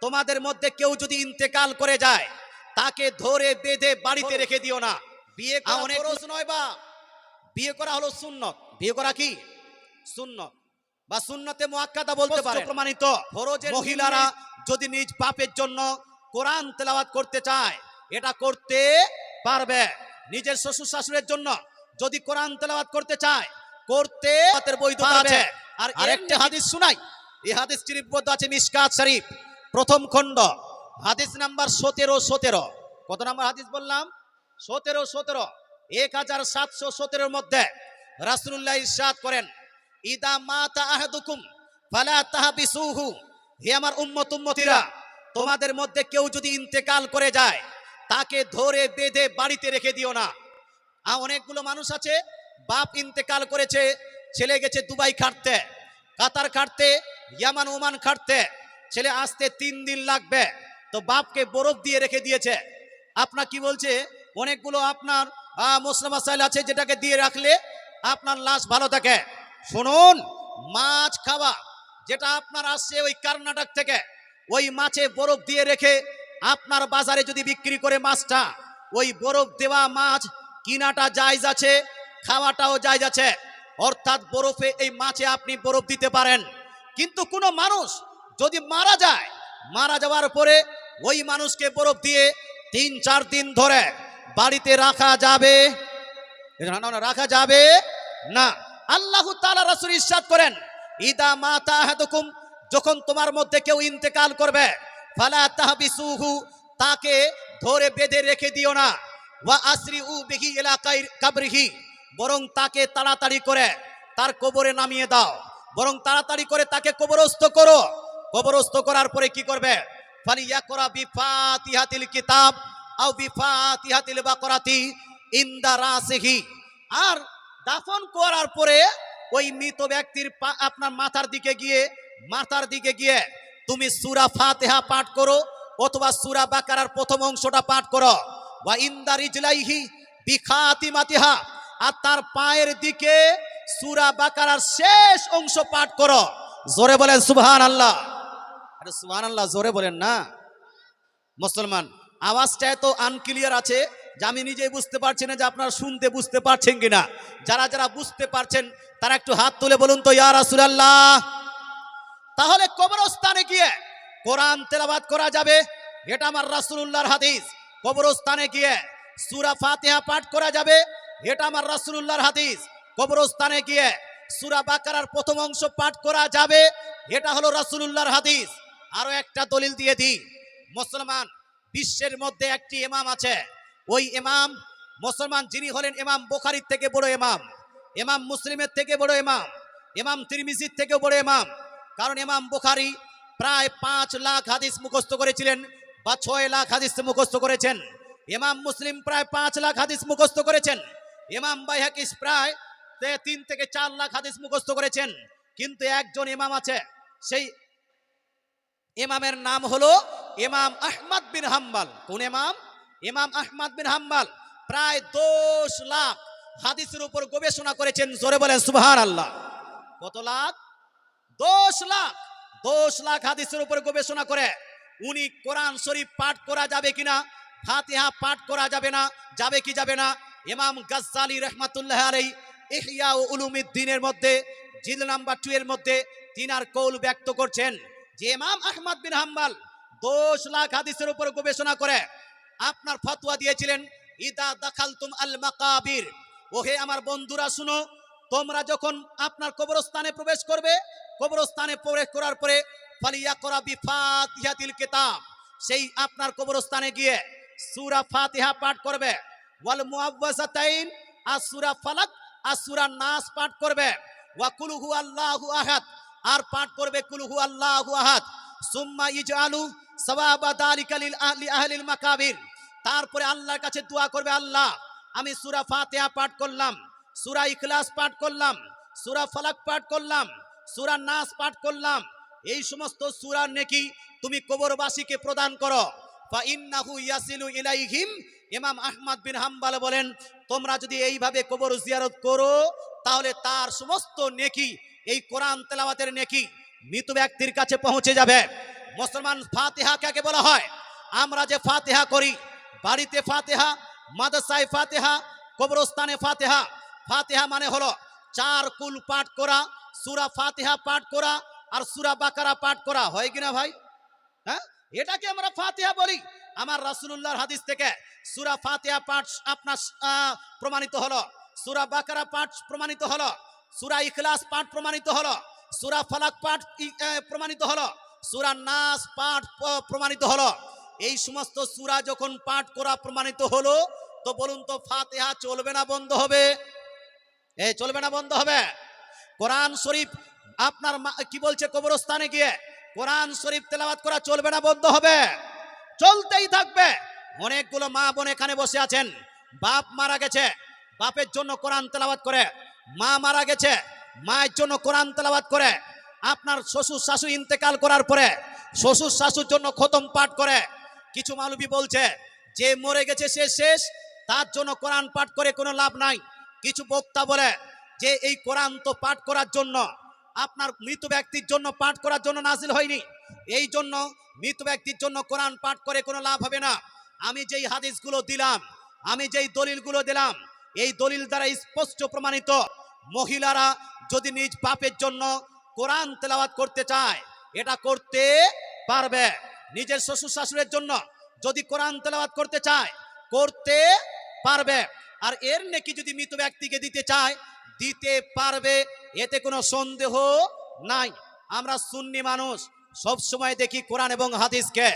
তোমাদের মধ্যে কেউ যদি ইন্তেকাল করে যায় তাকে ধরে বেঁধে বাড়িতে রেখে দিও না। বিয়ে অনেক- নয় বা? বিয়ে করা হলো সুন্নত। বিয়ে করা কি? সুন্নত। বা সুন্নতে মুআক্কাদা বলতে পারে প্রমাণিত। ফরজের মহিলারা যদি নিজ পাপের জন্য কোরআন তেলাওয়াত করতে চায় এটা করতে পারবে। নিজের শ্বশুর শাশুড়ের জন্য যদি কোরআন তেলাওয়াত করতে চায় করতে বৈধতা আছে। আর আরেকটি হাদিস শুনাই। এই হাদিসটি লিপিবদ্ধ আছে মিশকাত শরীফ। প্রথম খণ্ড, হাদিস নাম্বার সতেরো সতেরো। কত নাম্বার হাদিস বললাম? সতেরো সতেরো। এক হাজার সাতশো সতেরোর মধ্যে রাসুল্লাহ ইরশাদ করেন, ইদা মাতা আহাদুকুম, ফালা তাহাবিসুহু। হে আমার উম্মত, উম্মতিরা, তোমাদের মধ্যে কেউ যদি ইন্তেকাল করে যায়, তাকে ধরে বেঁধে বাড়িতে রেখে দিও না। আর অনেকগুলো মানুষ আছে, বাপ ইন্তেকাল করেছে, ছেলে গেছে দুবাই খাটতে, কাতার খাটতে, ইয়ামান ওমান খাটতে। ছেলে, আসতে তিন দিন লাগবে। তো বাপকে বরফ দিয়ে রেখে দিয়েছে। আপনার কি বলছে? অনেকগুলো আপনার মোসলাম মাসাইল আছে যেটাকে দিয়ে রাখলে আপনার লাশ ভালো থাকে। শুনুন, মাছ খাওয়া যেটা আপনার আসছে ওই কর্ণাটক থেকে, ওই মাছে বরফ দিয়ে রেখে আপনার বাজারে যদি বিক্রি করে মাছটা, ওই বরফ দেওয়া মাছ কিনাটা জায়জ আছে, খাওয়াটাও জায়জ আছে। অর্থাৎ বরফে এই মাছে আপনি বরফ দিতে পারেন। কিন্তু কোনো মানুষ যদি মারা যায়, মারা যাওয়ার পরে ওই মানুষকে বরফ দিয়ে তিন, চার দিন ধরে বাড়িতে রাখা যাবে। রাখা যাবে না। আল্লাহ রাসূল ইরশাদ করেন, ইদা মাতা আহাদুকুম যখন তোমার মধ্যে কেউ ইন্তেকাল করবে, ফালা তাহবিসুহু তাকে ধরে বেঁধে রেখে দিও না। ওয়া আসরি উ বিহি এলাকায় কাবরিহি বরং তাকে তাড়াতাড়ি করে তার কবরে নামিয়ে দাও। বরং তাড়াতাড়ি করে তাকে কবরস্থ করো। কবরস্থ করার পরে কি করবে? ফালিয়া করা বিফাতিহাতিল কিতাব, আও বিফাতিহাতিল বাকরাতি ইন্দা রাসিহি। আর দাফন করার পরে ওই মৃত ব্যক্তির আপনার মাথার দিকে গিয়ে, মাথার দিকে গিয়ে তুমি সুরা ফাতেহা পাঠ করো অথবা সুরা বাকারার প্রথম অংশটা পাঠ করো। বা ইন্দার ইজলাইহি বিখাতি মাতিহা আর তার পায়ের দিকে সুরা বাকারার শেষ অংশ পাঠ করো। জোরে বলেন সুবহান আল্লাহ আরে সুবহান আল্লাহ জোরে বলেন না? মুসলমান, আওয়াজটা এত আনক্লিয়ার আছে যে আমি নিজেই বুঝতে পারছি না যে আপনারা শুনতে বুঝতে পারছেন কিনা। যারা যারা বুঝতে পারছেন, তারা একটু হাত তুলে বলুন তো, ইয়া রাসূলুল্লাহ, তাহলে কবরস্থানে গিয়ে কোরআন তেলাবাদ করা যাবে? এটা আমার রাসূলুল্লাহর হাদিস। কবরস্থানে গিয়ে সূরা ফাতিহা পাঠ করা যাবে? এটা আমার রাসূলুল্লাহর হাদিস। কবরস্থানে গিয়ে সূরা বাকারার প্রথম অংশ পাঠ করা যাবে? এটা হলো রাসূলুল্লাহর হাদিস। আরও একটা দলিল দিয়ে দিই। মুসলমান, বিশ্বের মধ্যে একটি এমাম আছে। ওই এমাম মুসলমান যিনি হলেন এমাম বোখারির থেকে বড় এমাম এমাম মুসলিমের থেকে বড় এমাম এমাম তিরমিজির থেকে বড় এমাম কারণ এমাম বোখারি প্রায় পাঁচ লাখ হাদিস মুখস্থ করেছিলেন বা ছয় লাখ হাদিস মুখস্থ করেছেন। এমাম মুসলিম প্রায় পাঁচ লাখ হাদিস মুখস্থ করেছেন। ইমাম বাইহাকিস প্রায় তিন থেকে চার লাখ হাদিস মুখস্থ করেছেন। কিন্তু একজন ইমাম আছে, সেই ইমামের নাম হলো ইমাম আহমদ বিন হাম্বাল। কোন ইমাম? ইমাম আহমদ বিন হাম্বাল। প্রায় দশ লাখ হাদিসের উপর গবেষণা করেছেন, জোরে বলেন সুবহান আল্লাহ কত লাখ? দশ লাখ। দশ লাখ হাদিসের উপর গবেষণা করে। উনি কোরআন শরীফ পাঠ করা যাবে কিনা, ফাতিহা পাঠ করা যাবে না, যাবে কি যাবে না? ইমাম গাজ্জালি রহমাতুল্লাহ আলাই ইহয়া ও উলুমিদ্দিনের মধ্যে, জিল নাম্বার টু এর মধ্যে, তিনার কৌল ব্যক্ত করছেন। যে ইমাম আহমদ বিন হাম্বাল দশ লাখ হাদিসের উপর গবেষণা করে, আপনার ফতোয়া দিয়েছিলেন, ইদা দাখালতুম আল মাকাবির। ওহে আমার বন্ধুরা, শুনো, তোমরা যখন আপনার কবরস্থানে প্রবেশ করবে, কবরস্থানে প্রবেশ করার পরে, ফালিয়া করা বিফাতিহাতিল কিতাব, সেই আপনার কবরস্থানে গিয়ে সূরা ফাতিহা পাঠ করবে, ওয়াল মুআওয়াজাতাইন, আর সূরা ফালাক, আর সূরা নাস পাঠ করবে, ওয়া কুল হু আল্লাহু আহাদ আর পাঠ করবে, কুল হু আল্লাহু আহাদ, সুম্মা ইজআলু সাওয়াবা দালিকা লিল আহলি আহলিল মাকাবির। তারপরে আল্লাহর কাছে দোয়া করবে, আল্লাহ, আমি সূরা ফাতিহা পাঠ করলাম, সূরা ইখলাস পাঠ করলাম, সূরা ফালাক পাঠ করলাম, সূরা নাস পাঠ করলাম। এই সমস্ত সূরার নেকি তুমি কবরবাসীকে প্রদান করো। ফা ইন্নাহু ইয়াসিলু ইলাইহিম। ইমাম আহমদ বিন হাম্বাল বলেন, তোমরা যদি এইভাবে কবর জিয়ারত করো তাহলে তার সমস্ত নেকি, এই কোরআন তেলাওয়াতের নেকি মৃত ব্যক্তির কাছে পৌঁছে যাবে। মুসলমান ফাতেহা কাকে বলা হয়। আমরা যে ফাতেহা করি, বাড়িতে ফাতেহা, মাদ্রাসায় ফাতেহা, কবরস্থানে ফাতেহা। ফাতেহা মানে হলো চার কুল পাঠ করা, সুরা ফাতেহা পাঠ করা আর সুরা বাকারা পাঠ করা। হয় কিনা ভাই? হ্যাঁ? এটাকে আমরা ফাতেহা বলি। আমার রাসূলুল্লাহর হাদিস থেকে সুরা ফাতেহা পাঠ আপনার প্রমাণিত হলো। সুরা বাকারা পাঠ প্রমাণিত হলো, সুরা ইখলাস পাঠ প্রমাণিত হলো, সুরা ফালাক পাঠ প্রমাণিত হলো, সুরা নাস পাঠ প্রমাণিত হলো। এই সমস্ত সুরা যখন পাঠ করা প্রমাণিত হলো, তো বলুন তো ফাতিহা চলবে না বন্ধ হবে? এ, চলবে না বন্ধ হবে? কোরআন শরীফ আপনার কি বলছে কবরস্থানে গিয়ে? কোরআন শরীফ তেলাওয়াত করা চলবে না বন্ধ হবে? চলতেই থাকবে। অনেকগুলো মা বোন এখানে বসে আছেন। বাপ মারা গেছে। বাপের জন্য কোরআন তেলাওয়াত করে, মা মারা গেছে, মায়ের জন্য কোরআন তেলাওয়াত করে, আপনার শ্বশুর শাশু ইন্তেকাল করার পরে শ্বশুর শাশুর জন্য খতম পাঠ করে। কিছু মালবি বলছে, যে মরে গেছে সে শেষ, তার জন্য কোরআন পাঠ করে কোনো লাভ নাই। কিছু বক্তা বলে, যে এই কোরআন তো পাঠ করার জন্য, আপনার মৃত ব্যক্তির জন্য পাঠ করার জন্য নাজিল হয়নি, এই জন্য মৃত ব্যক্তির জন্য কোরআন পাঠ করে কোনো লাভ হবে না। আমি যেই হাদিসগুলো দিলাম, আমি যেই দলিলগুলো দিলাম এই দলিল দ্বারা স্পষ্ট প্রমাণিত। মহিলারা যদি নিজ পাপের জন্য কোরআন তেলাওয়াত করতে চায়, এটা করতে পারবে। নিজের শ্বশুর শাশুড়ের জন্য যদি কোরআন তেলাওয়াত করতে চায়, করতে পারবে। আর এর নেকি যদি মৃত ব্যক্তিকে দিতে চায়, দিতে পারবে। এতে কোনো সন্দেহ নাই। আমরা সুন্নি মানুষ, সব সময় দেখি কোরআন এবং হাদিসকে।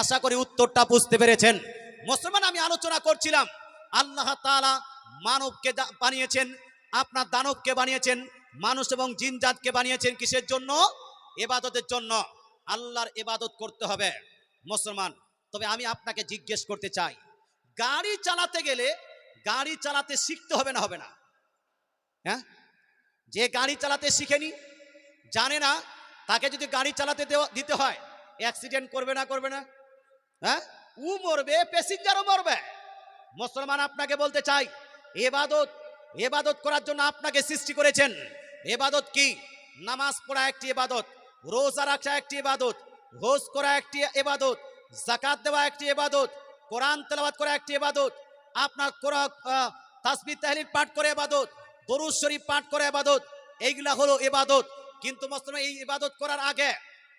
আশা করি উত্তরটা বুঝতে পেরেছেন। মুসলমান, আমি আলোচনা করছিলাম, আল্লাহ তাআলা মানবকে বানিয়েছেন, আপনার দানবকে বানিয়েছেন, মানুষ এবং জিনজাতকে বানিয়েছেন কিসের জন্য? এবাদতের জন্য। আল্লাহর এবাদত করতে হবে। মুসলমান, তবে আমি আপনাকে জিজ্ঞেস করতে চাই, গাড়ি চালাতে গেলে গাড়ি চালাতে শিখতে হবে না হবে না? হ্যাঁ? যে গাড়ি চালাতে শিখেনি, জানে না, তাকে যদি গাড়ি চালাতে দেওয়া- দিতে হয় অ্যাক্সিডেন্ট করবে না করবে না? হ্যাঁ? ও মরবে প্যাসেঞ্জারও মরবে। মুসলমান, আপনাকে বলতে চাই এবাদত এবাদত করার জন্য আপনাকে সৃষ্টি করেছেন। এবাদত কি? নামাজ পড়া একটি এবাদত, রোজা রাখা একটি এবাদত হোজ করা একটি এবাদত জাকাত দেওয়া একটি এবাদত, কোরআন তেলাবাদ করা একটি এবাদত, আপনার তাসবি তাহলিল পাঠ করে এবাদত, দরুদ শরীফ পাঠ করে এবাদত, এইগুলা হলো এবাদত। কিন্তু মুসলমান, এই ইবাদত করার আগে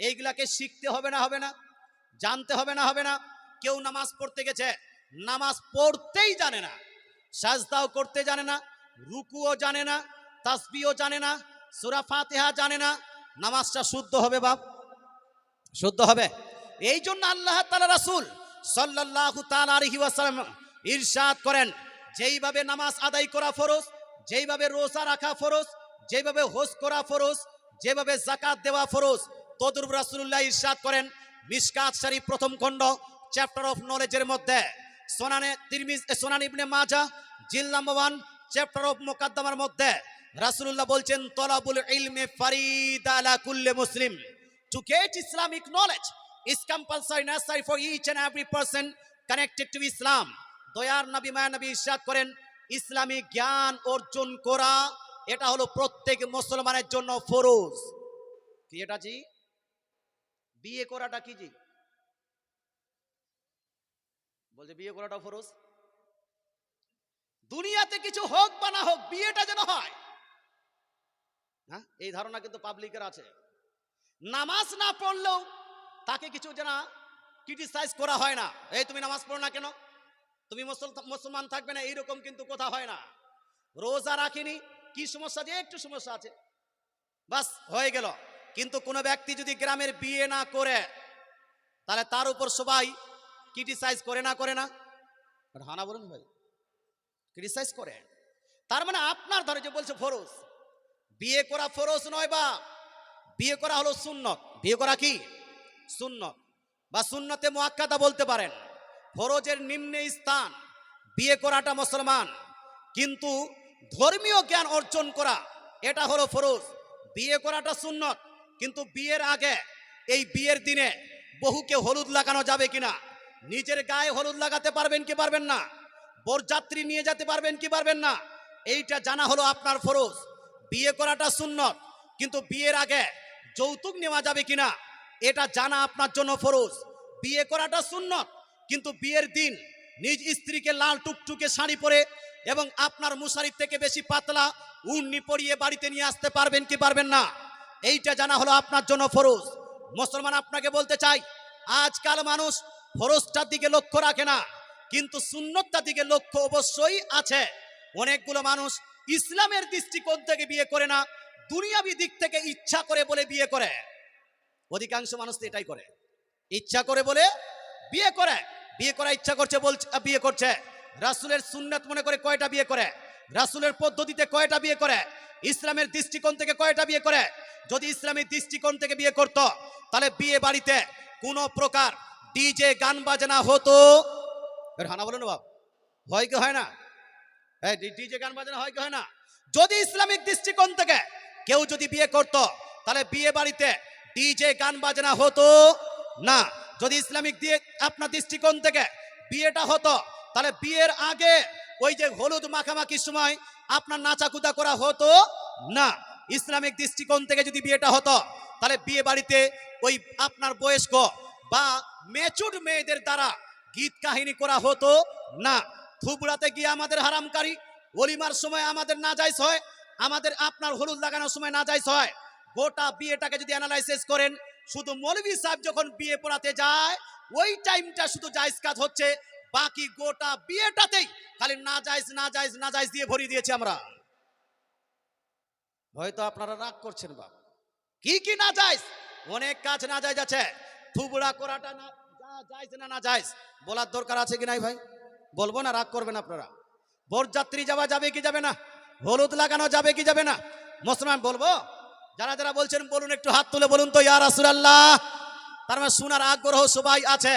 এইগুলাকে শিখতে হবে না হবে না? জানতে হবে না হবে না? কেউ নামাজ পড়তে গেছে, নামাজ পড়তেই জানে না। সাজদাও করতে জানে না, রুকুও জানে না তাসবিও জানে না, সুরা ফাতিহা জানে না। নামাজটা শুদ্ধ হবে বাপ, শুদ্ধ হবে। এই জন্য আল্লাহ তালা রাসূল তাআলা আলাইহি ইরশাদ করেন, যেইভাবে নামাজ আদায় করা ফরজ, যেইভাবে রোজা রাখা ফরজ যেভাবে হোজ করা ফরজ, যেভাবে জাকাত দেওয়া ফরজ তদরুব রাসূলুল্লাহ ইরশাদ করেন। মিশকাত শরীফ প্রথম খণ্ড চ্যাপ্টার অফ নলেজের মধ্যে। সোনানে তিরমিজ সোনান ইবনে মাজা জিল নাম্বার ওয়ান, চ্যাপ্টার অফ মোকাদ্দমার মধ্যে রাসূলুল্লাহ বলছেন, তলাবুল ইলমে ফারিদ আলা কুল্লি মুসলিম। To get Islamic knowledge is compulsory, necessary for each and every person connected to Islam. দয়ার নবী, মায়া নবী ইরশাদ করেন ইসলামী জ্ঞান অর্জন করা, এটা হলো প্রত্যেক মুসলমানের জন্য ফরজ। কি এটা জি? বিয়ে করাটা কি জি? বলছে, বিয়ে করাটা ফরজ? দুনিয়াতে কিছু হোক বা না হোক, বিয়েটা যেন হয়। হ্যাঁ এই ধারণা কিন্তু পাবলিকের আছে। নামাজ না পড়লেও তাকে কিছু যেন ক্রিটিসাইজ করা হয় না। এই তুমি নামাজ পড়ো না কেন? তুমি মুসল- মুসলমান থাকবে না? এইরকম কিন্তু কথা হয় না। রোজা রাখিনি, কি সমস্যা যে একটু সমস্যা আছে। বাস, হয়ে গেল। কিন্তু কোনো ব্যক্তি যদি গ্রামের বিয়ে না করে, তাহলে তার উপর সবাই ক্রিটিসাইজ করে না করে না? হানা বলুন ভাই। ক্রিটিসাইজ করে। তার মানে আপনার ধরে যে বলছে ফরজ। বিয়ে করা ফরজ নয় বা, বিয়ে করা হলো সুন্নত। বিয়ে করা কি? সুন্নত। বা সুন্নতে মোয়াক্কাদা বলতে পারেন। ফরজের নিম্নে স্থান, বিয়ে করাটা মুসলমান। কিন্তু ধর্মীয় জ্ঞান অর্জন করা, এটা হলো ফরজ। বিয়ে করাটা সুন্নত। কিন্তু বিয়ের আগে, এই বিয়ের দিনে বহুকে হলুদ লাগানো যাবে কিনা? নিজের গায়ে হলুদ লাগাতে পারবেন কি পারবেন না? বরযাত্রী নিয়ে যেতে পারবেন কি পারবেন না? এইটা জানা হলো আপনার ফরজ। বিয়ে করাটা সুন্নত, কিন্তু বিয়ের আগে যৌতুক নেওয়া যাবে কিনা, এটা জানা আপনার জন্য ফরজ। বিয়ে করাটা সুন্নত, কিন্তু বিয়ের দিন নিজ স্ত্রীকে লাল টুকটুকে শাড়ি পরে এবং আপনার মুশারির থেকে বেশি পাতলা উন্নি পরিয়ে বাড়িতে নিয়ে আসতে পারবেন কি পারবেন না? এইটা জানা হলো আপনার জন্য ফরজ। মুসলমান আপনাকে বলতে চাই, আজকাল মানুষ ফরজটার দিকে লক্ষ্য রাখে না, কিন্তু সুন্নতটার দিকে লক্ষ্য অবশ্যই আছে। অনেকগুলো মানুষ ইসলামের দৃষ্টিকোণ থেকে বিয়ে করে না, দুনিয়াবি দিক থেকে ইচ্ছা করে বলে বিয়ে করে। অধিকাংশ মানুষ তো এটাই করে। ইচ্ছা করে বলে বিয়ে করে। বিয়ে করা ইচ্ছা করছে বলছে বিয়ে করছে। রাসুলের সুন্নাত মনে করে কয়টা বিয়ে করে? রাসুলের পদ্ধতিতে কয়টা বিয়ে করে? ইসলামের দৃষ্টিকোণ থেকে কয়টা বিয়ে করে? যদি ইসলামের দৃষ্টিকোণ থেকে বিয়ে করত, তাহলে বিয়ে বাড়িতে কোনো প্রকার ডিজে গান বাজনা হতো। হানা বলো না বাপ, হয় কি হয় না? হ্যাঁ ডিজে গান বাজনা হয় কি হয় না? যদি ইসলামিক দৃষ্টিকোণ থেকে কেউ যদি বিয়ে করত, তাহলে বিয়ে বাড়িতে ডিজে গান বাজনা হতো না। যদি ইসলামিক দিয়ে আপনার দৃষ্টিকোণ থেকে বিয়েটা হতো, তাহলে বিয়ের আগে ওই যে হলুদ মাখামাখির সময় আপনার নাচাকুদা করা হতো না। ইসলামিক দৃষ্টিকোণ থেকে যদি বিয়েটা হতো, তাহলে বিয়ে বাড়িতে ওই আপনার বয়স্ক বা মেচুর মেয়েদের দ্বারা গীত কাহিনী করা হতো না। থুবড়াতে গিয়ে আমাদের হারামকারী, অলিমার সময় আমাদের না যাইস হয়, আমাদের আপনার হলুদ লাগানোর সময় না যাইস হয়। গোটা বিয়েটাকে যদি অ্যানালাইসিস করেন, শুধু মৌলভী সাহেব যখন বিয়ে পড়াতে যায়, ওই টাইমটা শুধু জায়েজ কাজ হচ্ছে, বাকি গোটা বিয়েটাতেই খালি না যাইজ না যাইজ না যাইজ দিয়ে ভরিয়ে দিয়েছি আমরা। হয়তো আপনারা রাগ করছেন বাবা। কি কি না যাইজ অনেক কাজ না যাইজ আছে। থুবড়া করাটা না, যা যাইজ না না যাইজ বলার দরকার আছে কি নাই ভাই? বলব না, রাগ করবেন আপনারা। বরযাত্রী যাওয়া যাবে কি যাবে না? হলুদ লাগানো যাবে কি যাবে না? মুসলমান, বলব? যারা যারা বলছেন, বলুন, একটু হাত তুলে বলুন তো ইয়ার রাসূলুল্লাহ। তার মানে শোনার আগ্রহ সবাই আছে।